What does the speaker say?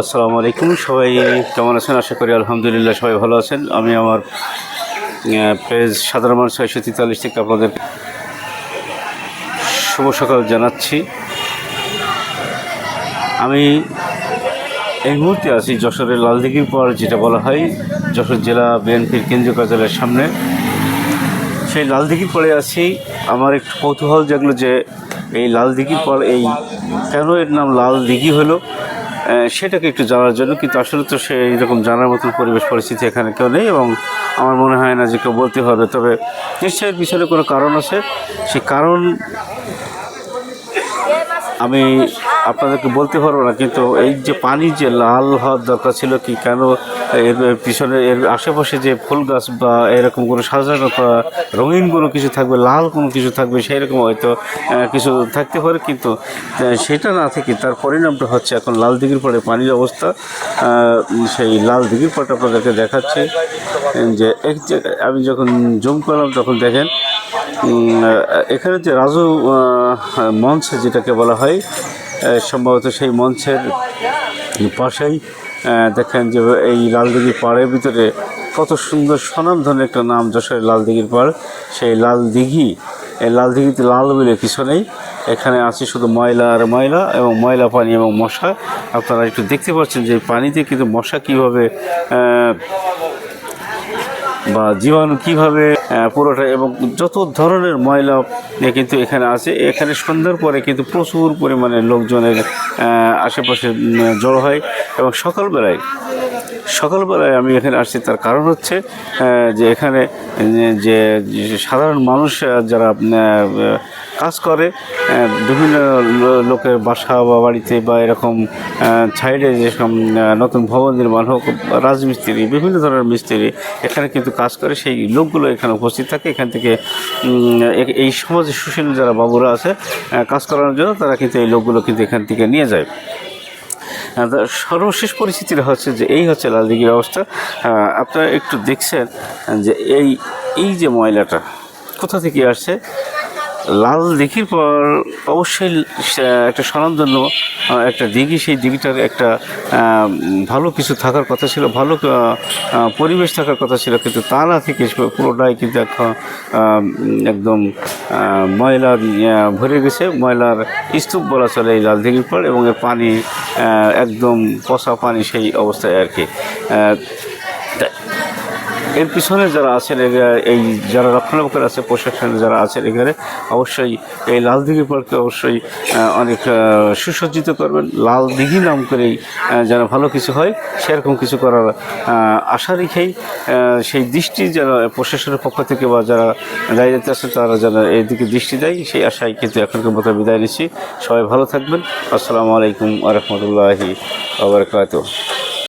আসসালামু আলাইকুম, সবাই কেমন আছেন? আশা করি আলহামদুলিল্লাহ সবাই ভালো আছেন। আমি আমার পেজ সাধারণ মানুষ ছয়শো তেতাল্লিশ থেকে আপনাদের শুভ সকাল জানাচ্ছি। আমি এই মুহূর্তে আছি যশোরের লালদিঘির পর যেটা বলা হয় যশোর জেলা বিএনপির কেন্দ্রীয় কার্যালয়ের সামনে। সেই লালদিঘির পরে আছি। আমার একটু কৌতূহল জাগলো যে এই লাল দিঘির পর এই কেন এর নাম লাল দিঘি হলো। সেটাকে একটু জানার জন্য, কিন্তু আসলে তো সে এইরকম জানার মতন পরিবেশ পরিস্থিতি এখানে কেউ নেই এবং আমার মনে হয় না যে কেউ বলতে হবে। তবে নিশ্চয়ের পিছনে কোনো কারণ আছে। সেই কারণ আমি আপনাদেরকে বলতে পারব না, কিন্তু এই যে পানি যে লাল হওয়ার দরকার ছিল কি, কেন এর পিছনে, এর আশেপাশে যে ফুল গাছ বা এরকম কোনো সাজানো রঙিন কোনো কিছু থাকবে, লাল কোনো কিছু থাকবে সেই রকম হয়তো কিছু থাকতে পারে, কিন্তু সেটা না থেকে তার পরিণামটা হচ্ছে এখন লাল দিঘির পরে পানির অবস্থা। সেই লাল দিঘির পরটা আপনাদেরকে দেখাচ্ছি, যে এক আমি যখন জুম করলাম তখন দেখেন এখানে যে রাজু মঞ্চ যেটাকে বলা হয় সম্ভবত সেই মঞ্চের পাশেই দেখেন যে এই লালদিঘির পাড়ের ভিতরে কত সুন্দর স্বনামধন্য একটা নাম যশোরের লালদিঘির পাড়। সেই লাল দিঘি এই লাল দিঘিতে লাল বলে কিছু নেই। এখানে আছে শুধু ময়লা আর ময়লা এবং ময়লা পানি এবং মশা। আপনারা একটু দেখতে পাচ্ছেন যে পানিতে কিন্তু মশা কীভাবে বা জীবাণু কীভাবে পুরোটা এবং যত ধরনের ময়লা কিন্তু এখানে আছে, এখানে সন্ধ্যার পরে কিন্তু প্রচুর পরিমাণে লোকজনের আশেপাশে জড়ো হয় এবং সকালবেলায় সকালবেলায় আমি এখানে আসছি তার কারণ হচ্ছে যে এখানে যে- সাধারণ মানুষ যারা কাজ করে বিভিন্ন লোকের বাসা বা বাড়িতে বা এরকম সাইডে আহ, নতুন ভবন নির্মাণ হোক রাজমিস্ত্রি বিভিন্ন ধরনের মিস্ত্রি এখানে কিন্তু কাজ করে সেই লোকগুলো এখানে উপস্থিত থাকে। এখান থেকে এই সমাজে সুশীল যারা বাবুরা আছে কাজ করানোর জন্য তারা কিন্তু এই লোকগুলো কিন্তু এখান থেকে নিয়ে যায়। সর্বশেষ পরিস্থিতিটা হচ্ছে যে এই হচ্ছে লাল দিঘির অবস্থা। আপনারা একটু দেখছেন যে এই এই যে ময়লাটা, কোথা থেকে আসছে? লাল দিঘির পর অবশ্যই একটা স্বনামধন্য আহ, একটা দিঘি সেই দিঘিটার একটা ভালো কিছু থাকার কথা ছিল ভালো পরিবেশ থাকার কথা ছিল কিন্তু তা না থেকে পুরোটাই কিন্তু একদম ময়লা ভরে গেছে। ময়লার স্তূপ বলা চলে এই লাল দিঘির পর এবং এর পানি একদম পচা পানি সেই অবস্থায় আর কি। এর পিছনে যারা আছেন এই যারা রক্ষণাবেক্ষণ আছে, প্রশাসনে যারা আছেন এখানে, অবশ্যই এই লাল দিঘি পার্ককে অবশ্যই অনেক সুসজ্জিত করবেন। লাল দিঘি নাম করেই যেন ভালো কিছু হয়, সেরকম কিছু করার আশা রেখেই সেই দৃষ্টি যারা প্রশাসনের পক্ষ থেকে বা যারা দায়িত্বে আছেন, তারা যেন এই দিকে দৃষ্টি দেয়। সেই আশায় কিন্তু এখনকার মতো বিদায় নিচ্ছি। সবাই ভালো থাকবেন। আসসালামু আলাইকুম আ রহমতুল্লাহি আবরকাত